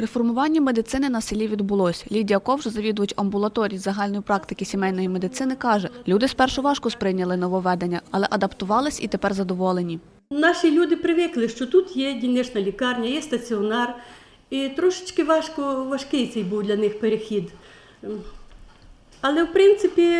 Реформування медицини на селі відбулось. Лідія Ковш, завідувач амбулаторії загальної практики сімейної медицини, каже, люди спершу важко сприйняли нововведення, але адаптувались і тепер задоволені. Наші люди привикли, що тут є дільнична лікарня, є стаціонар, і трошечки важко, важкий цей був для них перехід. Але в принципі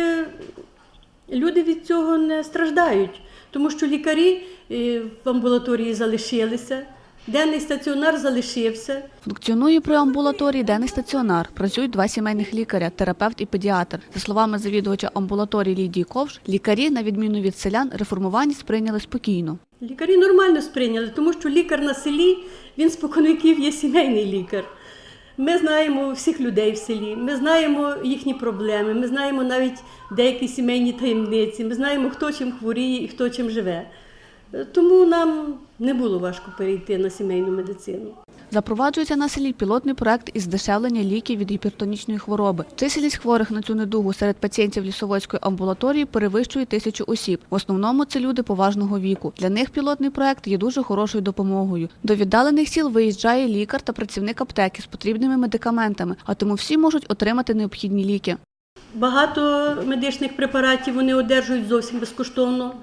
люди від цього не страждають, тому що лікарі е, в амбулаторії залишилися, денний стаціонар залишився. Функціонує при амбулаторії денний стаціонар. Працюють два сімейних лікаря, терапевт і педіатр. За словами завідувача амбулаторії Лідії Ковш, лікарі, на відміну від селян, реформування сприйняли спокійно. Лікарі нормально сприйняли, тому що лікар на селі, він споконвіків є сімейний лікар. Ми знаємо всіх людей в селі, ми знаємо їхні проблеми, ми знаємо навіть деякі сімейні таємниці, ми знаємо, хто чим хворіє і хто чим живе. Е, Тому нам не було важко перейти на сімейну медицину. Запроваджується на селі пілотний проект із здешевлення ліків від гіпертонічної хвороби. Чисельність хворих на цю недугу серед пацієнтів лісоводської амбулаторії перевищує тисячу осіб. В основному це люди поважного віку. Для них пілотний проект є дуже хорошою допомогою. До віддалених сіл виїжджає лікар та працівник аптеки з потрібними медикаментами, а тому всі можуть отримати необхідні ліки. Багато медичних препаратів вони одержують зовсім безкоштовно.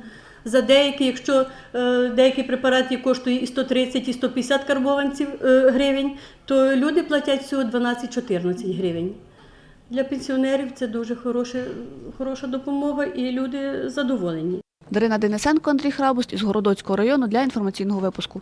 За деякі, якщо е, деякі препарати коштує і 130, і 150 карбованців е, гривень, то люди платять всього 12-14 гривень. Для пенсіонерів це дуже хороша, хороша допомога і люди задоволені. Дарина Денисенко, Андрій Храбуст із Городоцького району для інформаційного випуску.